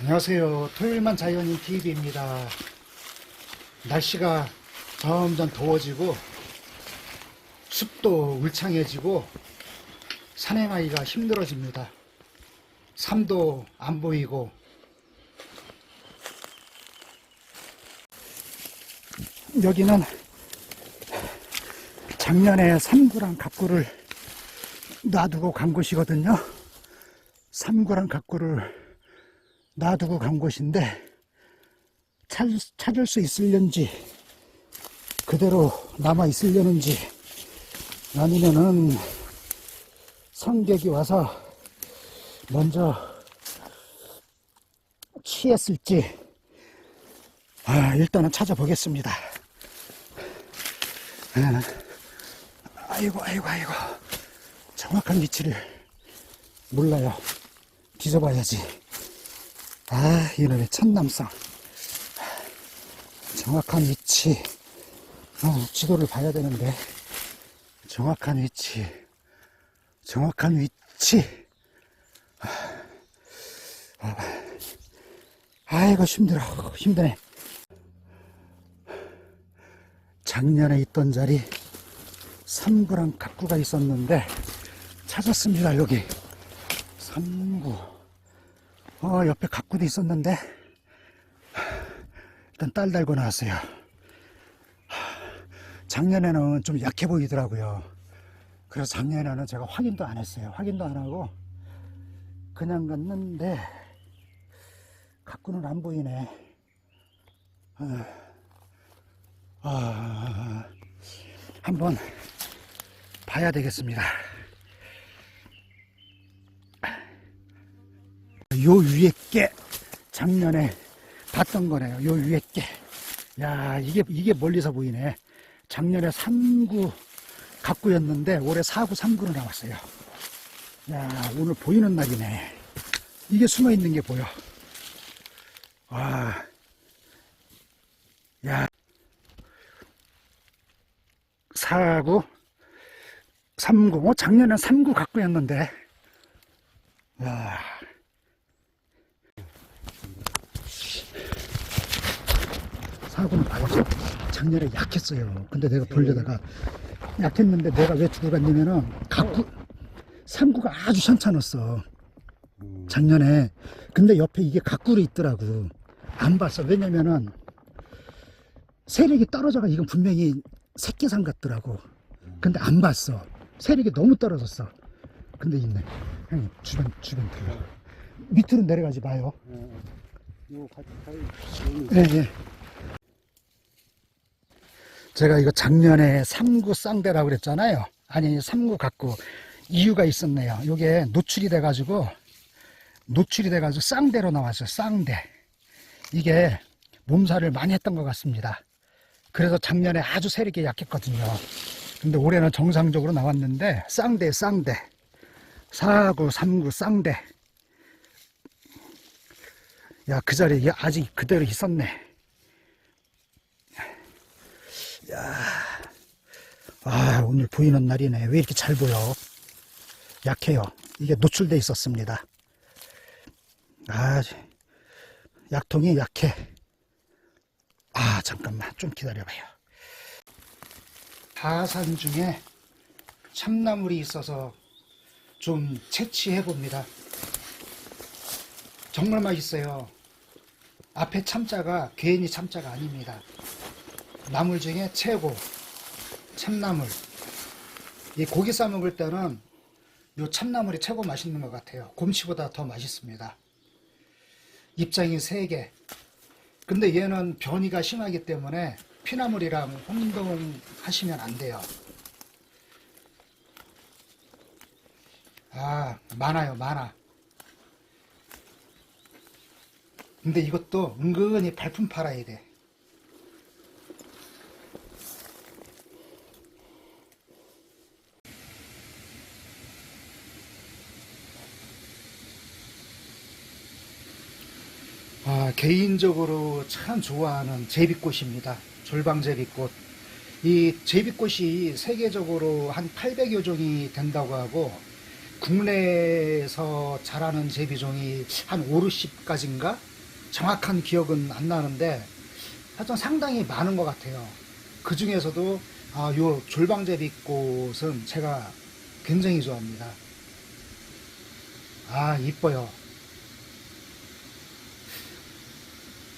안녕하세요. 토요일만 자연인 TV입니다. 날씨가 점점 더워지고 숲도 울창해지고 산행하기가 힘들어집니다. 산도 안 보이고 여기는 작년에 삼구랑 갑구를 놔두고 간 곳이거든요. 삼구랑 갑구를 놔두고 간 곳인데 찾, 찾을 수 있을련지 그대로 남아 있을려는지 아니면은 성객이 와서 먼저 취했을지 아, 일단은 찾아보겠습니다. 아, 아이고 아이고 아이고 정확한 위치를 몰라요. 뒤져봐야지. 아, 이놈의 천남성. 정확한 위치. 어, 지도를 봐야 되는데. 정확한 위치. 정확한 위치. 아, 아이고, 힘들어. 힘드네. 작년에 있던 자리, 삼구랑 각구가 있었는데, 찾았습니다, 여기. 삼구. 어, 옆에 가꾸도 있었는데, 일단 딸 달고 나왔어요. 작년에는 좀 약해 보이더라고요. 그래서 작년에는 제가 확인도 안 했어요. 확인도 안 하고, 그냥 갔는데, 가꾸는 안 보이네. 아, 아, 한번 봐야 되겠습니다. 요 위에 게 작년에 봤던 거네요. 요 위에 게. 야, 이게, 이게 멀리서 보이네. 작년에 3구 각구였는데 올해 4구 3구로 나왔어요. 야, 오늘 보이는 날이네. 이게 숨어 있는 게 보여. 와. 야. 4구 3구. 어, 작년에 3구 각구였는데. 야. 사고는 봐야죠. 작년에 약했어요. 근데 내가 돌려다가 약했는데 내가 왜 두고 갔냐면은 각구 삼구가 아주 현찮았어. 작년에. 근데 옆에 이게 각구로 있더라고. 안 봤어. 왜냐면은 세력이 떨어져가 이건 분명히 새끼산 같더라고. 근데 안 봤어. 세력이 너무 떨어졌어. 근데 있네. 형님 주변 주변 들려. 밑으로 내려가지 마요. 요 같이 가요. 예, 예. 제가 이거 작년에 삼구 쌍대라고 그랬잖아요. 아니, 삼구 갖고 이유가 있었네요. 요게 노출이 돼가지고, 노출이 돼가지고 쌍대로 나왔어요. 쌍대. 이게 몸살을 많이 했던 것 같습니다. 그래서 작년에 아주 세력이 약했거든요. 근데 올해는 정상적으로 나왔는데, 쌍대, 쌍대. 사구, 삼구, 쌍대. 야, 그 자리에 아직 그대로 있었네. 야, 아, 오늘 보이는 날이네. 왜 이렇게 잘 보여? 약해요. 이게 노출돼 있었습니다. 아, 약통이 약해. 아, 잠깐만. 좀 기다려봐요. 하산 중에 참나물이 있어서 좀 채취해 봅니다. 정말 맛있어요. 앞에 참자가 괜히 참자가 아닙니다. 나물 중에 최고 참나물. 이 고기 싸 먹을 때는 요 참나물이 최고 맛있는 것 같아요. 곰치보다 더 맛있습니다. 입장이 세 개. 근데 얘는 변이가 심하기 때문에 피나물이랑 혼동 하시면 안 돼요. 아, 많아요, 많아. 근데 이것도 은근히 발품 팔아야 돼. 아, 개인적으로 참 좋아하는 제비꽃입니다. 졸방제비꽃. 이 제비꽃이 세계적으로 한 800여 종이 된다고 하고 국내에서 자라는 제비종이 한 5, 60가지인가? 정확한 기억은 안 나는데 하여튼 상당히 많은 것 같아요. 그 중에서도 아, 요 졸방제비꽃은 제가 굉장히 좋아합니다. 아, 이뻐요.